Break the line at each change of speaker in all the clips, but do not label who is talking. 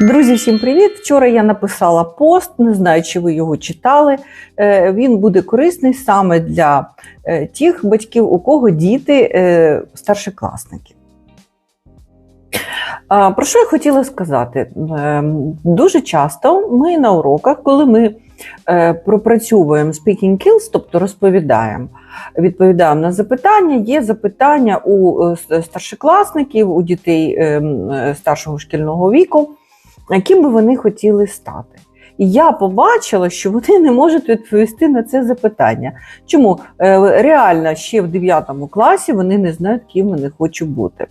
Друзі, всім привіт! Вчора я написала пост, не знаю, чи ви його читали. Е, Він буде корисний саме для е, тих батьків, у кого діти е, старшокласники. Про що я хотіла сказати? Дуже часто ми на уроках, коли ми пропрацьовуємо speaking skills, тобто розповідаємо, відповідаємо на запитання, є запитання у старшокласників, у дітей е, м, е, старшого шкільного віку яким би вони хотіли стати. І я побачила, що вони не можуть відповісти на це запитання. Чому Е, реально ще в 9 класі вони не знають, ким вони хочуть бути.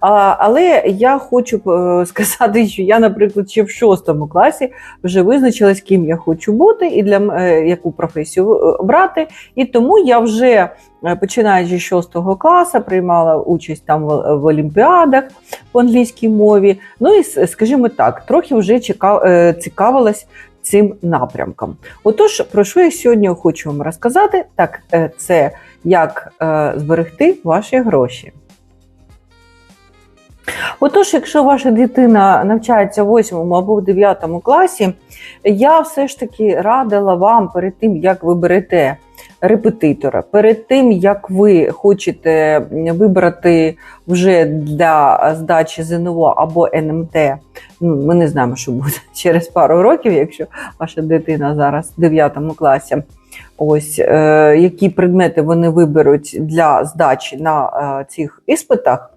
Але я хочу е, сказати, що я, наприклад, ще в 6 класі вже визначилась, ким я хочу бути і для е, яку професію е, брати. І тому я вже починаючи з 6 класу приймала участь там в, в олімпіадах по англійській мові. Ну і скажімо так, трохи вже цікавилась цим напрямком. Отож, про що я сьогодні хочу вам розказати? Так, це як зберегти ваші гроші. Отож, якщо ваша дитина навчається в 8 або в 9 класі, я все ж таки радила вам перед тим, як ви берете репетитора, перед тим, як ви хочете вибрати вже для здачі ЗНО або НМТ, ну, ми не знаємо, що буде через пару років, якщо ваша дитина зараз в 9 класі. Ось е, які предмети вони виберуть для здачі на е, цих іспитах.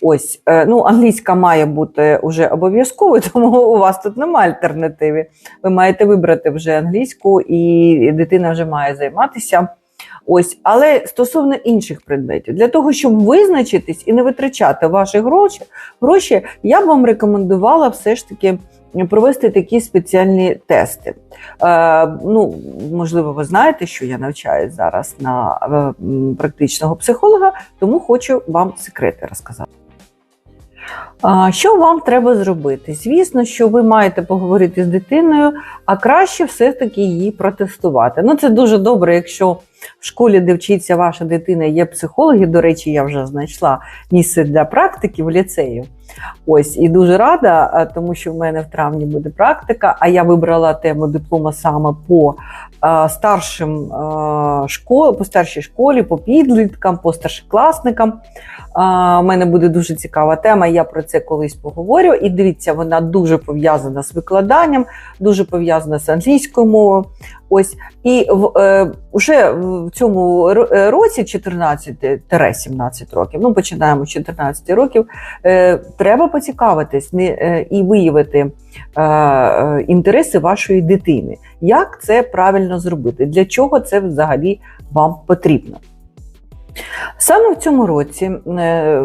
Ось, е, ну, англійська має бути вже обов'язковою, тому у вас тут немає альтернативи. Ви маєте вибрати вже англійську, і дитина вже має займатися. Ось, але стосовно інших предметів, для того, щоб визначитись і не витрачати ваші гроші, гроші, я б вам рекомендувала все ж таки провести такі спеціальні тести. Е, ну, можливо, ви знаєте, що я навчаюсь зараз на е, практичного психолога, тому хочу вам секрети розказати. Що вам треба зробити? Звісно, що ви маєте поговорити з дитиною, а краще все-таки її протестувати. Ну, це дуже добре, якщо в школі, де вчиться ваша дитина, є психологи. До речі, я вже знайшла місце для практики в ліцею. Ось і дуже рада, тому що в мене в травні буде практика. А я вибрала тему диплома саме по старшим школ, по старшій школі, по підліткам, по старшокласникам. У мене буде дуже цікава тема. Я про це колись поговорю. І дивіться, вона дуже пов'язана з викладанням, дуже пов'язана з англійською мовою. Ось і в е, уже в цьому е, році, 14-17 років, ну починаємо з 14 років. Е, треба поцікавитись не, е, і виявити е, е, інтереси вашої дитини. Як це правильно зробити? Для чого це взагалі вам потрібно? Саме в цьому році, е,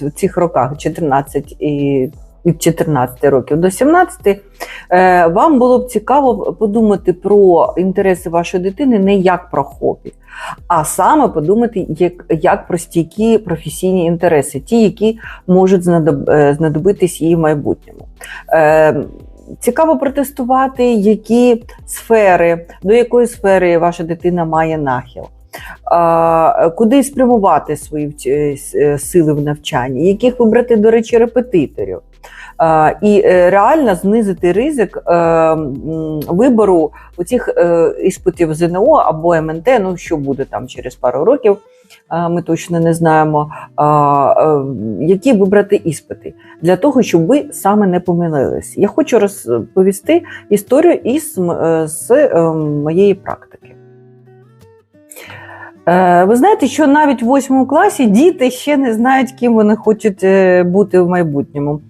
в цих роках 14 і від 14 років до 17, е, вам було б цікаво подумати про інтереси вашої дитини не як про хобі, а саме подумати як, як про стійкі професійні інтереси, ті, які можуть е, знадобитись їй в майбутньому. Е, Цікаво протестувати, які сфери, до якої сфери ваша дитина має нахил. Куди спрямувати свої сили в навчанні, яких вибрати, до речі, репетиторів. А, І е, реально знизити ризик е, вибору оцих е, іспитів ЗНО або МНТ, ну що буде там через пару років, ми точно не знаємо, е, які вибрати іспити для того, щоб ви саме не помилились. Я хочу розповісти історію із е, з е, моєї практики. Е, Ви знаєте, що навіть в восьмому класі діти ще не знають, ким вони хочуть е, бути в майбутньому.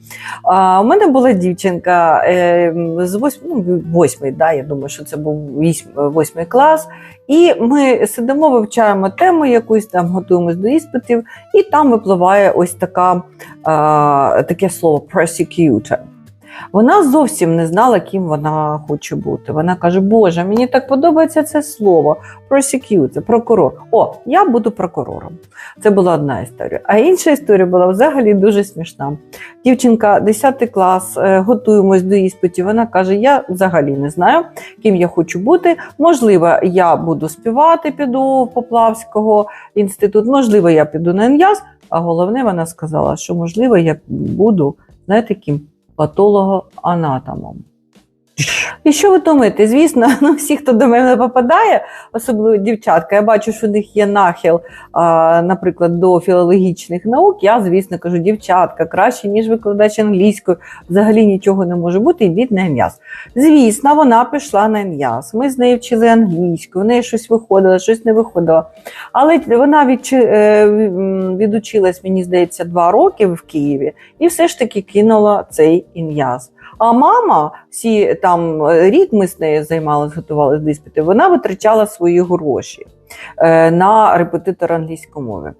А у мене була дівчинка е, з восьмий, ну, восьмий, да, я думаю, що це був восьмий клас. І ми сидимо, вивчаємо тему якусь там, готуємось до іспитів, і там випливає ось така, таке слово prosecutor. Вона зовсім не знала, ким вона хоче бути. Вона каже: Боже, мені так подобається це слово prosecutor, прокурор. О, я буду прокурором. Це була одна історія. А інша історія була взагалі дуже смішна. Дівчинка, 10 клас, е, готуємось до іспитів. Вона каже: Я взагалі не знаю, ким я хочу бути. Можливо, я буду співати, піду в Поплавського інститут, можливо, я піду на НЯЗ. А головне, вона сказала, що можливо, я буду, знаєте, ким? Патологоанатомом. І що ви думаєте? Звісно, ну, всі, хто до мене попадає, особливо дівчатка, я бачу, що у них є нахил, а, наприклад, до філологічних наук. Я, звісно, кажу, дівчатка, краще, ніж викладач англійської, взагалі нічого не може бути, йдіть на М'ЯЗ. Звісно, вона пішла на М'ЯЗ. Ми з нею вчили англійську, в неї щось виходило, щось не виходило. Але вона відчи, е, відучилась, мені здається, два роки в Києві і все ж таки кинула цей ім'яз. А мама, всі там е, рік ми з нею займалися, готувалися до іспиту, вона витрачала свої гроші е, на репетитора англійської мови.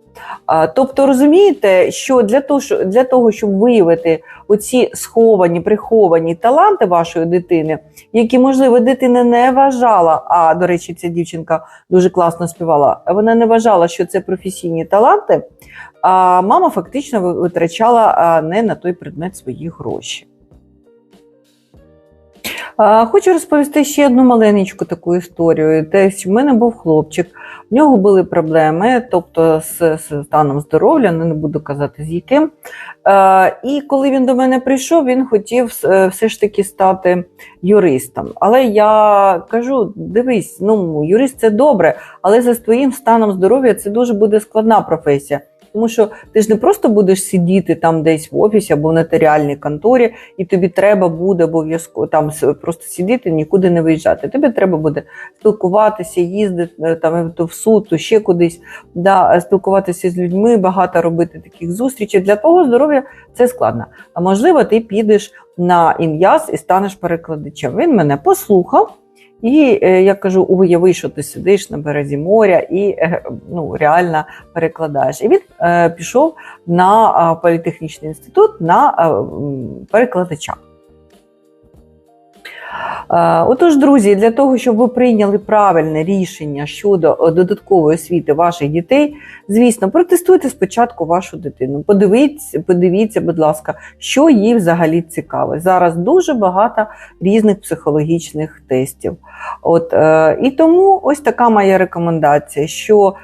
Тобто, розумієте, що для того, для того, щоб виявити оці сховані, приховані таланти вашої дитини, які, можливо, дитина не вважала, а до речі, ця дівчинка дуже класно співала, вона не вважала, що це професійні таланти, а мама фактично витрачала не на той предмет свої гроші. Хочу розповісти ще одну маленьку таку історію. Десь в мене був хлопчик, в нього були проблеми, тобто з, станом здоров'я, ну, не буду казати з яким. І коли він до мене прийшов, він хотів е, все ж таки стати юристом. Але я кажу: дивись, ну юрист це добре, але за твоїм станом здоров'я це дуже буде складна професія. Тому що ти ж не просто будеш сидіти там десь в офісі або в нотаріальній конторі, і тобі треба буде обов'язково там просто сидіти, нікуди не виїжджати. Тобі треба буде спілкуватися, їздити е, там то в суд, то ще кудись, да, е, спілкуватися з людьми, багато робити таких зустрічей. Для того здоров'я це складно. А можливо, ти підеш на ім'яз і станеш перекладачем. Він мене послухав. І е, я кажу, уяви, що ти сидиш на березі моря і е, ну, реально перекладаєш. І він е, пішов на політехнічний інститут на перекладача. Е, Отож, друзі, для того, щоб ви прийняли правильне рішення щодо е, додаткової освіти ваших дітей, звісно, протестуйте спочатку вашу дитину. Подивіться, подивіться, будь ласка, що їй взагалі цікаво. Зараз дуже багато різних психологічних тестів. От, е, і тому ось така моя рекомендація, що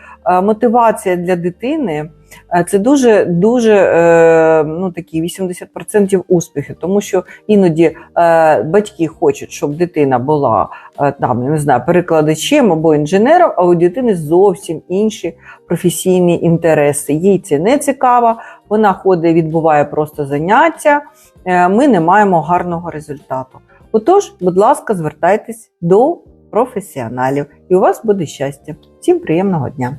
мотивація для дитини. Е, Це дуже дуже е, ну такі 80% успіху, тому що іноді е, батьки хочуть, щоб дитина була там, не знаю, перекладачем або інженером, а у дитини зовсім інші професійні інтереси. Їй це не цікаво, вона ходить, відбуває просто заняття. Ми не маємо гарного результату. Отож, будь ласка, звертайтесь до професіоналів, і у вас буде щастя. Всім приємного дня!